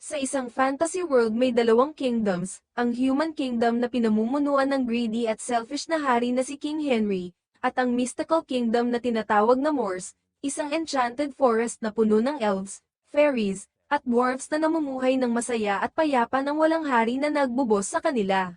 Sa isang fantasy world may dalawang kingdoms, ang human kingdom na pinamumunuan ng greedy at selfish na hari na si King Henry, at ang mystical kingdom na tinatawag na Moors, isang enchanted forest na puno ng elves, fairies, at dwarfs na namumuhay ng masaya at payapa ng walang hari na nagbubos sa kanila.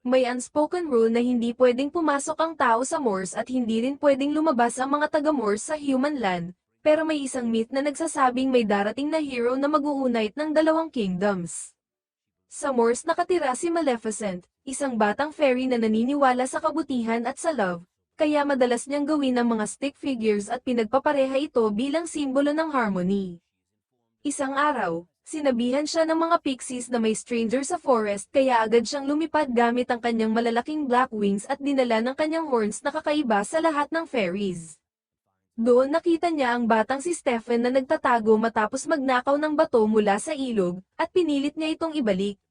May unspoken rule na hindi pwedeng pumasok ang tao sa Moors at hindi rin pwedeng lumabas ang mga taga-Moors sa human land, pero may isang myth na nagsasabing may darating na hero na mag-uunite ng dalawang kingdoms. Sa Moors nakatira si Maleficent, isang batang fairy na naniniwala sa kabutihan at sa love, kaya madalas niyang gawin ang mga stick figures at pinagpapareha ito bilang simbolo ng harmony. Isang araw, sinabihan siya ng mga pixies na may stranger sa forest kaya agad siyang lumipad gamit ang kanyang malalaking black wings at dinala ng kanyang horns na kakaiba sa lahat ng fairies. Doon nakita niya ang batang si Stephen na nagtatago matapos magnakaw ng bato mula sa ilog, at pinilit niya itong ibalik.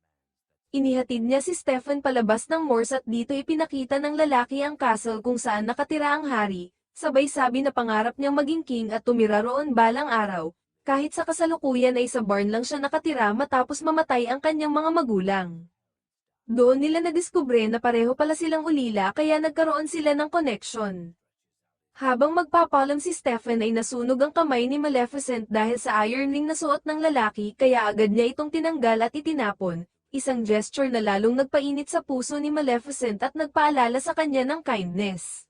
Inihatid niya si Stephen palabas ng Moors at dito ipinakita ng lalaki ang castle kung saan nakatira ang hari, sabay sabi na pangarap niyang maging king at tumira roon balang araw, kahit sa kasalukuyan ay sa barn lang siya nakatira matapos mamatay ang kanyang mga magulang. Doon nila nadiskubre na pareho pala silang ulila kaya nagkaroon sila ng connection. Habang magpapalam si Stephen ay nasunog ang kamay ni Maleficent dahil sa iron ring na suot ng lalaki kaya agad niya itong tinanggal at itinapon, isang gesture na lalong nagpainit sa puso ni Maleficent at nagpaalala sa kanya ng kindness.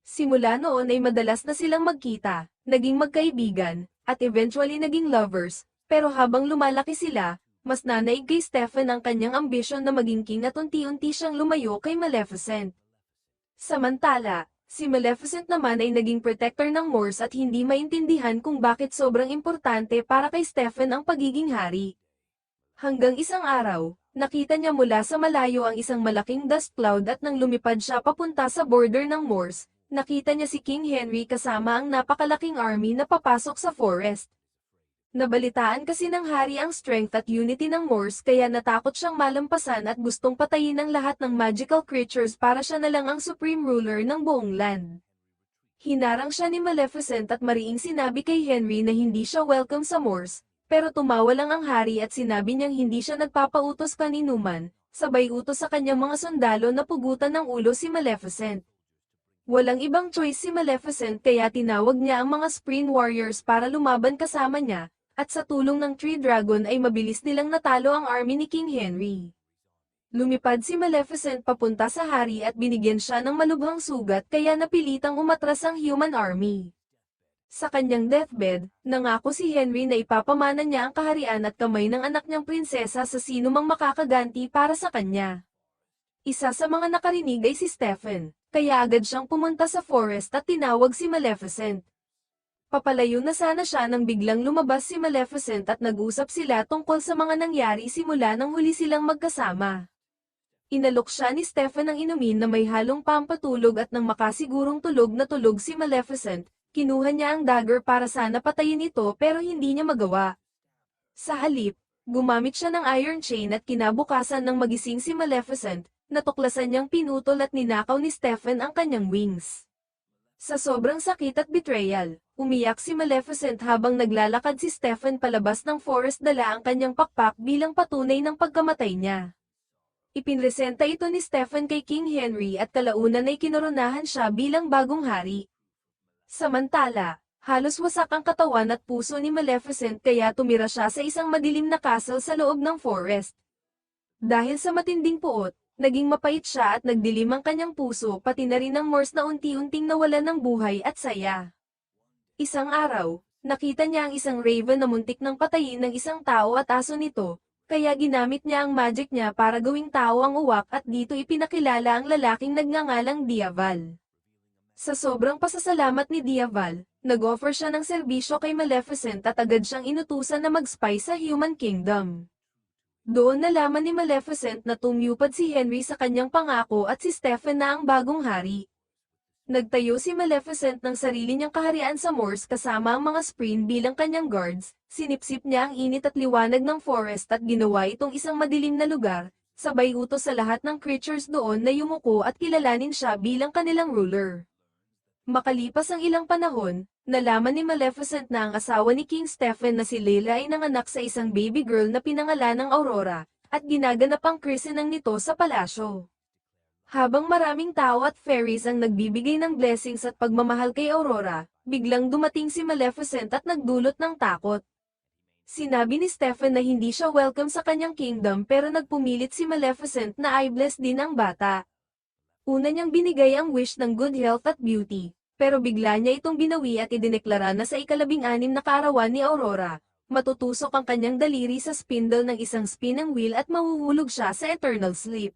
Simula noon ay madalas na silang magkita, naging magkaibigan, at eventually naging lovers, pero habang lumalaki sila, mas nanaig kay Stephen ang kanyang ambisyon na maging king at unti-unti siyang lumayo kay Maleficent. Samantala, Si Maleficent naman ay naging protector ng Moors at hindi maintindihan kung bakit sobrang importante para kay Stephen ang pagiging hari. Hanggang isang araw, nakita niya mula sa malayo ang isang malaking dust cloud at nang lumipad siya papunta sa border ng Moors, nakita niya si King Henry kasama ang napakalaking army na papasok sa forest. Nabalitaan kasi ng hari ang strength at unity ng Moors kaya natakot siyang malampasan at gustong patayin ang lahat ng magical creatures para siya na lang ang supreme ruler ng buong land. Hinarang siya ni Maleficent at mariing sinabi kay Henry na hindi siya welcome sa Moors, pero tumawa lang ang hari at sinabi niyang hindi siya nagpapautos kaninuman, sabay utos sa kanyang mga sundalo na pugutan ng ulo si Maleficent. Walang ibang choice si Maleficent kaya tinawag niya ang mga Spreen Warriors para lumaban kasama niya, at sa tulong ng Tree Dragon ay mabilis nilang natalo ang army ni King Henry. Lumipad si Maleficent papunta sa hari at binigyan siya ng malubhang sugat kaya napilitang umatras ang human army. Sa kanyang deathbed, nangako si Henry na ipapamana niya ang kaharian at kamay ng anak niyang prinsesa sa sino mang makakaganti para sa kanya. Isa sa mga nakarinig ay si Stephen, kaya agad siyang pumunta sa forest at tinawag si Maleficent. Papalayo na sana siya nang biglang lumabas si Maleficent at nag-usap sila tungkol sa mga nangyari simula nang huli silang magkasama. Inalok siya ni Stephen ng inumin na may halong pampatulog at nang makasigurong tulog na tulog si Maleficent, kinuha niya ang dagger para sana patayin ito pero hindi niya magawa. Sa halip, gumamit siya ng iron chain at kinabukasan ng magising si Maleficent, natuklasan niyang pinutol at ninakaw ni Stephen ang kanyang wings. Sa sobrang sakit at betrayal, umiyak si Maleficent habang naglalakad si Stephen palabas ng forest dala ang kanyang pakpak bilang patunay ng pagkamatay niya. Ipinresenta ito ni Stephen kay King Henry at kalaunan ay kinoronahan siya bilang bagong hari. Samantala, halos wasak ang katawan at puso ni Maleficent kaya tumira siya sa isang madilim na castle sa loob ng forest. Dahil sa matinding puot, naging mapait siya at nagdilim ang kanyang puso pati na rin ang Morse na unti-unting nawala ng buhay at saya. Isang araw, nakita niya ang isang raven na muntik ng patayin ng isang tao at aso nito, kaya ginamit niya ang magic niya para gawing tao ang uwak at dito ipinakilala ang lalaking nagngangalang Diaval. Sa sobrang pasasalamat ni Diaval, nag-offer siya ng serbisyo kay Maleficent at agad siyang inutusan na mag-spy sa Human Kingdom. Doon nalaman ni Maleficent na tumupad si Henry sa kanyang pangako at si Stephen na ang bagong hari. Nagtayo si Maleficent ng sarili niyang kaharian sa Moors kasama ang mga Spreen bilang kanyang guards, sinipsip niya ang init at liwanag ng forest at ginawa itong isang madilim na lugar, sabay utos sa lahat ng creatures doon na yumuko at kilalanin siya bilang kanilang ruler. Makalipas ang ilang panahon, nalaman ni Maleficent na ang asawa ni King Stephen na si Layla ay nanganak sa isang baby girl na pinangalan ng Aurora, at ginaganap ang christening nito sa palasyo. Habang maraming tao at fairies ang nagbibigay ng blessings at pagmamahal kay Aurora, biglang dumating si Maleficent at nagdulot ng takot. Sinabi ni Stephen na hindi siya welcome sa kanyang kingdom pero nagpumilit si Maleficent na i-bless din ang bata. Una niyang binigay ang wish ng good health at beauty, pero bigla niya itong binawi at idineklara na sa ikalabing-anim na kaarawan ni Aurora, matutusok ang kanyang daliri sa spindle ng isang spinning wheel at mahuhulog siya sa eternal sleep.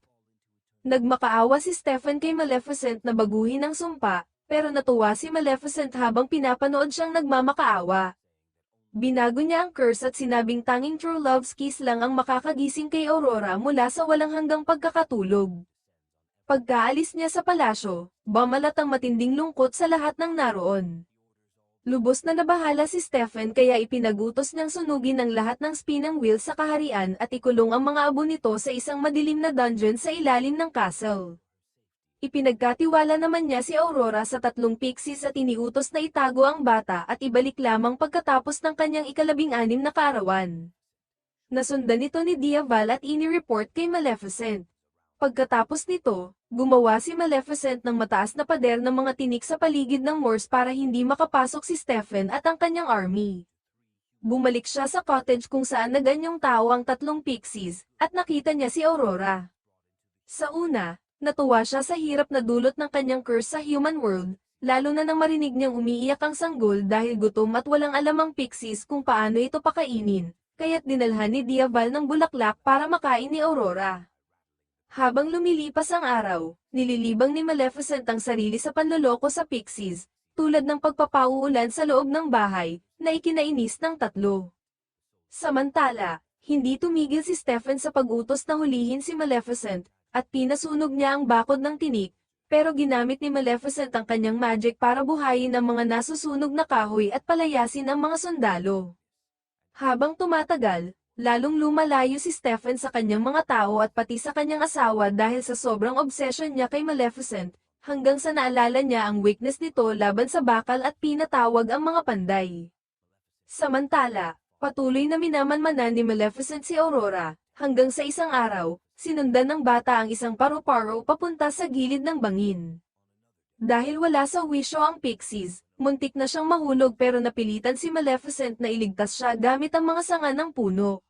Nagmakaawa si Stephen kay Maleficent na baguhin ang sumpa, pero natuwa si Maleficent habang pinapanood siyang nagmamakaawa. Binago niya ang curse at sinabing tanging true love's kiss lang ang makakagising kay Aurora mula sa walang hanggang pagkakatulog. Pagkaalis niya sa palasyo, bamalat ang matinding lungkot sa lahat ng naroon. Lubos na nabahala si Stephen kaya ipinagutos niyang sunugin ang lahat ng spinning wheel sa kaharian at ikulong ang mga abo nito sa isang madilim na dungeon sa ilalim ng castle. Ipinagkatiwala naman niya si Aurora sa tatlong pixies at iniutos na itago ang bata at ibalik lamang pagkatapos ng kanyang ikalabing-anim na kaarawan. Nasundan nito ni Diaval at ini-report kay Maleficent. Pagkatapos nito, gumawa si Maleficent ng mataas na pader ng mga tinik sa paligid ng Moors para hindi makapasok si Stephen at ang kanyang army. Bumalik siya sa cottage kung saan naganyong tao ang tatlong pixies, at nakita niya si Aurora. Sa una, natuwa siya sa hirap na dulot ng kanyang curse sa human world, lalo na nang marinig niyang umiiyak ang sanggol dahil gutom at walang alam ang pixies kung paano ito pakainin, kaya't dinalhan ni Diaval ng bulaklak para makain ni Aurora. Habang lumilipas ang araw, nililibang ni Maleficent ang sarili sa panloloko sa pixies, tulad ng pagpapauulan sa loob ng bahay, na ikinainis ng tatlo. Samantala, hindi tumigil si Stephen sa pag-utos na hulihin si Maleficent, at pinasunog niya ang bakod ng tinik, pero ginamit ni Maleficent ang kanyang magic para buhayin ang mga nasusunog na kahoy at palayasin ang mga sundalo. Habang tumatagal, lalong lumalayo si Stephen sa kanyang mga tao at pati sa kanyang asawa dahil sa sobrang obsession niya kay Maleficent, hanggang sa naalala niya ang weakness nito laban sa bakal at pinatawag ang mga panday. Samantala, patuloy na minamanmanan ni Maleficent si Aurora, hanggang sa isang araw, sinundan ng bata ang isang paru-paro papunta sa gilid ng bangin. Dahil wala sa wisyo ang pixies, muntik na siyang mahulog pero napilitan si Maleficent na iligtas siya gamit ang mga sanga ng puno.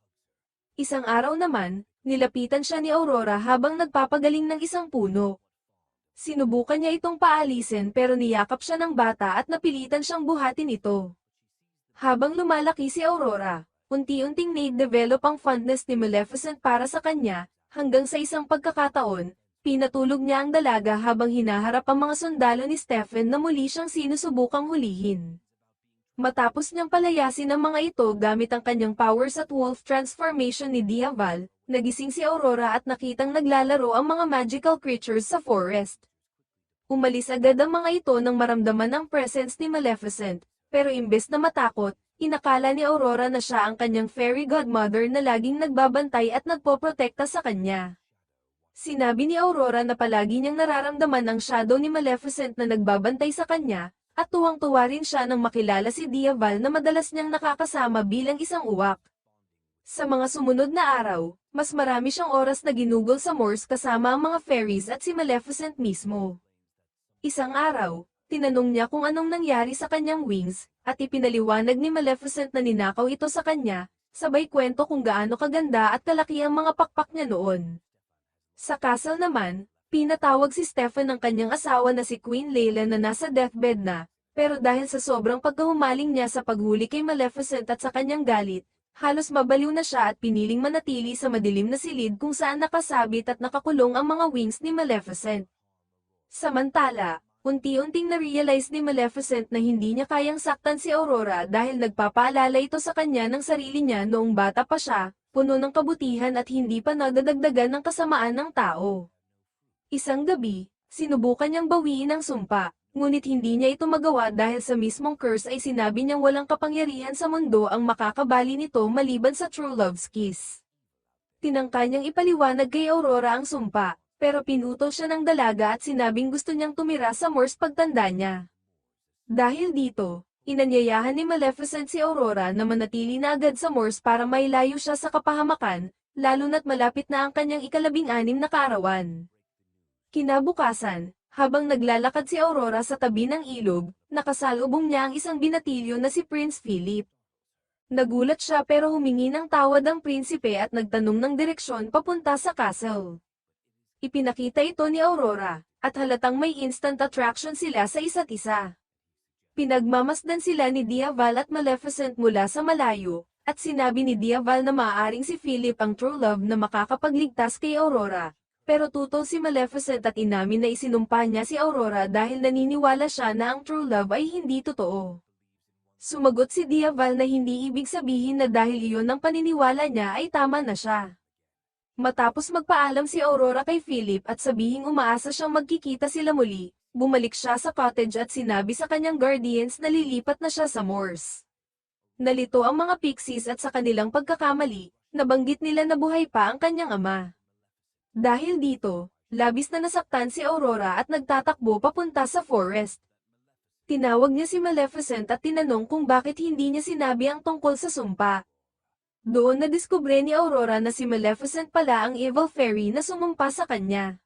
Isang araw naman, nilapitan siya ni Aurora habang nagpapagaling ng isang puno. Sinubukan niya itong paalisin pero niyakap siya ng bata at napilitan siyang buhatin ito. Habang lumalaki si Aurora, unti-unting na-develop ang fondness ni Maleficent para sa kanya, hanggang sa isang pagkakataon, pinatulog niya ang dalaga habang hinaharap ang mga sundalo ni Stephen na muli siyang sinusubukang hulihin. Matapos niyang palayasin ang mga ito gamit ang kanyang powers at wolf transformation ni Diaval, nagising si Aurora at nakitang naglalaro ang mga magical creatures sa forest. Umalis agad ang mga ito nang maramdaman ang presence ni Maleficent, pero imbes na matakot, inakala ni Aurora na siya ang kanyang fairy godmother na laging nagbabantay at nagpoprotekta sa kanya. Sinabi ni Aurora na palagi niyang nararamdaman ang shadow ni Maleficent na nagbabantay sa kanya, at tuwang-tuwa rin siya nang makilala si Diaval na madalas niyang nakakasama bilang isang uwak. Sa mga sumunod na araw, mas marami siyang oras na ginugol sa Moors kasama ang mga fairies at si Maleficent mismo. Isang araw, tinanong niya kung anong nangyari sa kanyang wings, at ipinaliwanag ni Maleficent na ninakaw ito sa kanya, sabay kwento kung gaano kaganda at kalaki ang mga pakpak niya noon. Sa castle naman, pinatawag si Stephen ng kanyang asawa na si Queen Layla na nasa deathbed na, pero dahil sa sobrang pagkahumaling niya sa paghuli kay Maleficent at sa kanyang galit, halos mabaliw na siya at piniling manatili sa madilim na silid kung saan nakasabit at nakakulong ang mga wings ni Maleficent. Samantala, unti-unting na-realize ni Maleficent na hindi niya kayang saktan si Aurora dahil nagpapaalala ito sa kanya ng sarili niya noong bata pa siya, puno ng kabutihan at hindi pa nagdadagdagan ng kasamaan ng tao. Isang gabi, sinubukan niyang bawiin ang sumpa, ngunit hindi niya ito magawa dahil sa mismong curse ay sinabi niyang walang kapangyarihan sa mundo ang makakabali nito maliban sa true love's kiss. Tinangka niyang ipaliwanag kay Aurora ang sumpa, pero pinutol siya ng dalaga at sinabing gusto niyang tumira sa Moors pagtanda niya. Dahil dito, inanyayahan ni Maleficent si Aurora na manatili na agad sa Moors para mailayo siya sa kapahamakan, lalo na't malapit na ang kanyang ikalabing-anim na kaarawan. Kinabukasan, habang naglalakad si Aurora sa tabi ng ilog, nakasalubong niya ang isang binatilyo na si Prince Philip. Nagulat siya pero humingi ng tawad ang prinsipe at nagtanong ng direksyon papunta sa castle. Ipinakita ito ni Aurora, at halatang may instant attraction sila sa isa't isa. Pinagmamasdan sila ni Diaval at Maleficent mula sa malayo, at sinabi ni Diaval na maaaring si Philip ang true love na makakapagligtas kay Aurora. Pero tutol si Maleficent at inamin na isinumpa niya si Aurora dahil naniniwala siya na ang true love ay hindi totoo. Sumagot si Diaval na hindi ibig sabihin na dahil iyon ang paniniwala niya ay tama na siya. Matapos magpaalam si Aurora kay Philip at sabihing umaasa siyang magkikita sila muli, bumalik siya sa cottage at sinabi sa kanyang guardians na lilipat na siya sa Moors. Nalito ang mga pixies at sa kanilang pagkakamali, nabanggit nila na buhay pa ang kanyang ama. Dahil dito, labis na nasaktan si Aurora at nagtatakbo papunta sa forest. Tinawag niya si Maleficent at tinanong kung bakit hindi niya sinabi ang tungkol sa sumpa. Doon na diskubre ni Aurora na si Maleficent pala ang evil fairy na sumumpa sa kanya.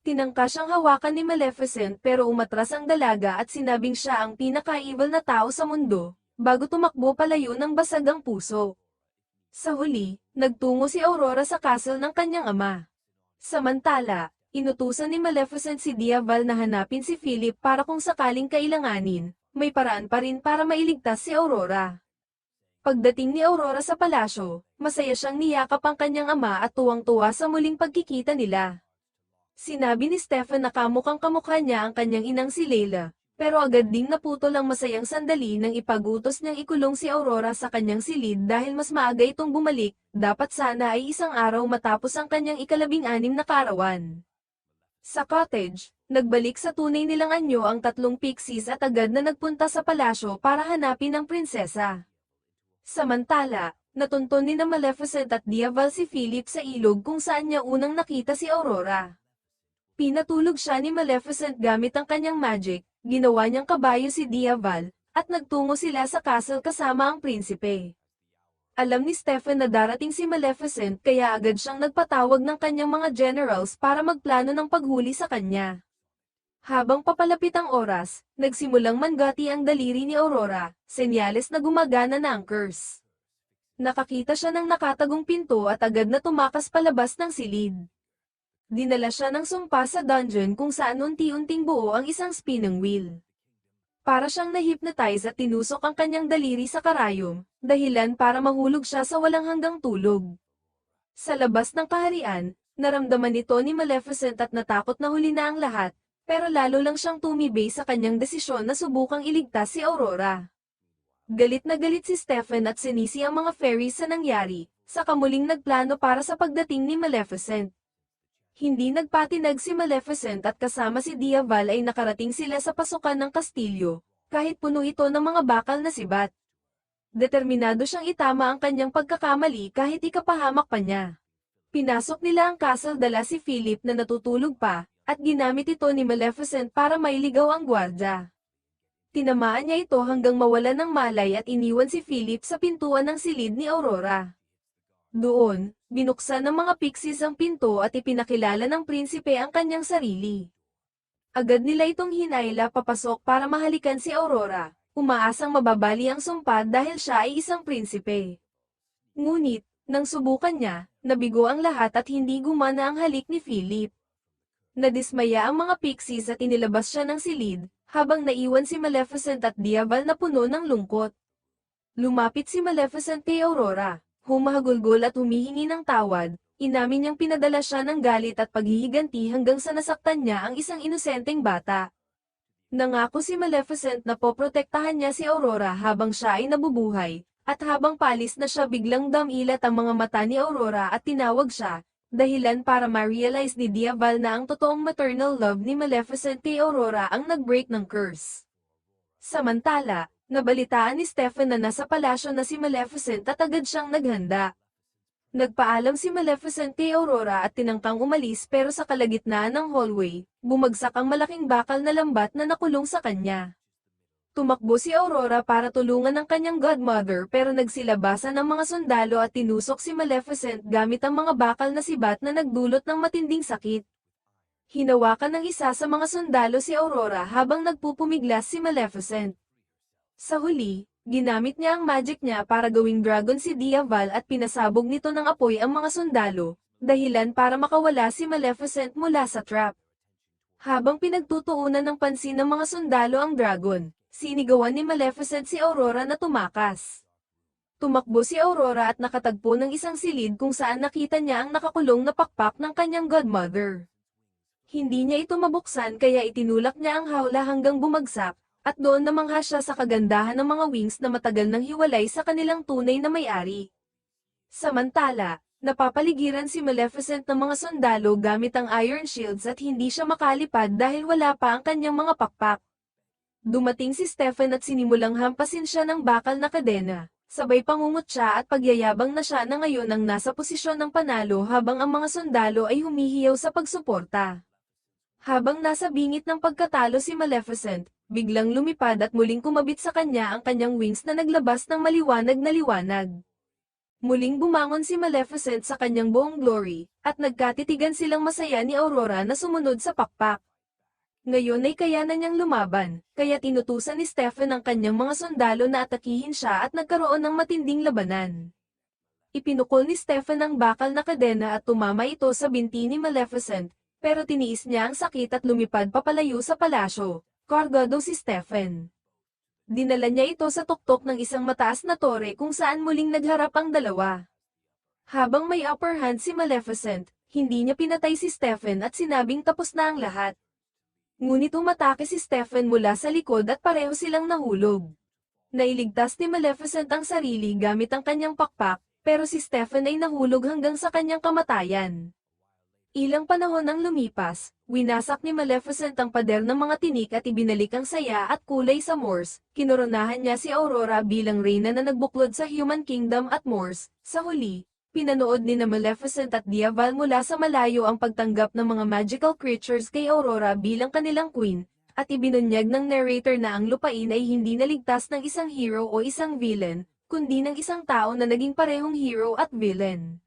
Tinangka siyang hawakan ni Maleficent pero umatras ang dalaga at sinabing siya ang pinaka-evil na tao sa mundo, bago tumakbo palayo ng basag ang puso. Sa huli, nagtungo si Aurora sa castle ng kanyang ama. Samantala, inutusan ni Maleficent si Diaval na hanapin si Philip para kung sakaling kailanganin, may paraan pa rin para mailigtas si Aurora. Pagdating ni Aurora sa palasyo, masaya siyang niyakap ang kanyang ama at tuwang-tuwa sa muling pagkikita nila. Sinabi ni Stephen na kamukhang kamukha niya ang kanyang inang si Leila, pero agad ding naputol ang masayang sandali nang ipagutos niyang ikulong si Aurora sa kanyang silid dahil mas maaga itong bumalik, dapat sana ay isang araw matapos ang kanyang ikalabing-anim na karawan. Sa cottage, nagbalik sa tunay nilang anyo ang tatlong pixies at agad na nagpunta sa palasyo para hanapin ang prinsesa. Samantala, natunton ni na Maleficent at Diaval si Philip sa ilog kung saan niya unang nakita si Aurora. Pinatulog siya ni Maleficent gamit ang kanyang magic, ginawa niyang kabayo si Diaval, at nagtungo sila sa castle kasama ang prinsipe. Alam ni Stephen na darating si Maleficent kaya agad siyang nagpatawag ng kanyang mga generals para magplano ng paghuli sa kanya. Habang papalapit ang oras, nagsimulang mangati ang daliri ni Aurora, senyales na gumagana na ang curse. Nakakita siya ng nakatagong pinto at agad na tumakas palabas ng silid. Dinala siya ng sumpa sa dungeon kung saan unti-unting buo ang isang spinning wheel. Para siyang na-hypnotize at tinusok ang kanyang daliri sa karayom, dahilan para mahulog siya sa walang hanggang tulog. Sa labas ng kaharian, naramdaman ito ni Maleficent at natakot na huli na ang lahat, pero lalo lang siyang tumibay sa kanyang desisyon na subukang iligtas si Aurora. Galit na galit si Stephen at sinisi ang mga fairies sa nangyari, sa kamuling nagplano para sa pagdating ni Maleficent. Hindi nagpatinag si Maleficent at kasama si Diaval ay nakarating sila sa pasukan ng kastilyo, kahit puno ito ng mga bakal na sibat. Determinado siyang itama ang kanyang pagkakamali kahit ikapahamak pa niya. Pinasok nila ang castle dala si Philip na natutulog pa, at ginamit ito ni Maleficent para mailigaw ang gwardya. Tinamaan niya ito hanggang mawala ng malay at iniwan si Philip sa pintuan ng silid ni Aurora. Doon, binuksan ng mga pixies ang pinto at ipinakilala ng prinsipe ang kanyang sarili. Agad nila itong hinayla papasok para mahalikan si Aurora, umaasang mababali ang sumpa dahil siya ay isang prinsipe. Ngunit, nang subukan niya, nabigo ang lahat at hindi gumana ang halik ni Philip. Nadismaya ang mga pixies at inilabas siya ng silid, habang naiwan si Maleficent at Diaval na puno ng lungkot. Lumapit si Maleficent kay Aurora, humahagulgol at humihingi ng tawad, inamin niyang pinadala siya ng galit at paghihiganti hanggang sa nasaktan niya ang isang inosenteng bata. Nangako si Maleficent na poprotektahan niya si Aurora habang siya ay nabubuhay, at habang palis na siya biglang damilat ang mga mata ni Aurora at tinawag siya, dahilan para ma-realize ni Diaval na ang totoong maternal love ni Maleficent kay Aurora ang nag-break ng curse. Samantala, nabalitaan ni Stephen na nasa palasyo na si Maleficent at agad siyang naghanda. Nagpaalam si Maleficent kay Aurora at tinangkang umalis pero sa kalagitnaan ng hallway, bumagsak ang malaking bakal na lambat na nakulong sa kanya. Tumakbo si Aurora para tulungan ang kanyang godmother pero nagsilabasan ang mga sundalo at tinusok si Maleficent gamit ang mga bakal na sibat na nagdulot ng matinding sakit. Hinawakan ng isa sa mga sundalo si Aurora habang nagpupumiglas si Maleficent. Sa huli, ginamit niya ang magic niya para gawing dragon si Diaval at pinasabog nito ng apoy ang mga sundalo, dahilan para makawala si Maleficent mula sa trap. Habang pinagtutuunan ng pansin ng mga sundalo ang dragon, sinigawan ni Maleficent si Aurora na tumakas. Tumakbo si Aurora at nakatagpo ng isang silid kung saan nakita niya ang nakakulong na pakpak ng kanyang godmother. Hindi niya ito mabuksan kaya itinulak niya ang hawla hanggang bumagsak, at doon namangha siya sa kagandahan ng mga wings na matagal nang hiwalay sa kanilang tunay na may-ari. Samantala, napapaligiran si Maleficent ng mga sundalo gamit ang iron shields at hindi siya makalipad dahil wala pa ang kanyang mga pakpak. Dumating si Stephen at sinimulang hampasin siya ng bakal na kadena. Sabay pangungot siya at pagyayabang na siya na ngayon ang nasa posisyon ng panalo habang ang mga sundalo ay humihiyaw sa pagsuporta. Habang nasa bingit ng pagkatalo si Maleficent, biglang lumipad at muling kumabit sa kanya ang kanyang wings na naglabas ng maliwanag na liwanag. Muling bumangon si Maleficent sa kanyang buong glory, at nagkatitigan silang masaya ni Aurora na sumunod sa pakpak. Ngayon ay kaya na niyang lumaban, kaya tinutusan ni Stephen ang kanyang mga sundalo na atakihin siya at nagkaroon ng matinding labanan. Ipinukol ni Stephen ang bakal na kadena at tumama ito sa binti ni Maleficent, pero tiniis niya ang sakit at lumipad papalayo sa palasyo, kargado si Stephen. Dinala niya ito sa tuktok ng isang mataas na tore kung saan muling nagharap ang dalawa. Habang may upper hand si Maleficent, hindi niya pinatay si Stephen at sinabing tapos na ang lahat. Ngunit umatake si Stephen mula sa likod at pareho silang nahulog. Nailigtas ni Maleficent ang sarili gamit ang kanyang pakpak, pero si Stephen ay nahulog hanggang sa kanyang kamatayan. Ilang panahon ang lumipas, winasak ni Maleficent ang pader ng mga tinik at ibinalik ang saya at kulay sa Moors, kinoronahan niya si Aurora bilang reyna na nagbuklod sa Human Kingdom at Moors, sa huli, pinanood ni na Maleficent at Diaval mula sa malayo ang pagtanggap ng mga magical creatures kay Aurora bilang kanilang queen, at ibinunyag ng narrator na ang lupain ay hindi naligtas ng isang hero o isang villain, kundi ng isang tao na naging parehong hero at villain.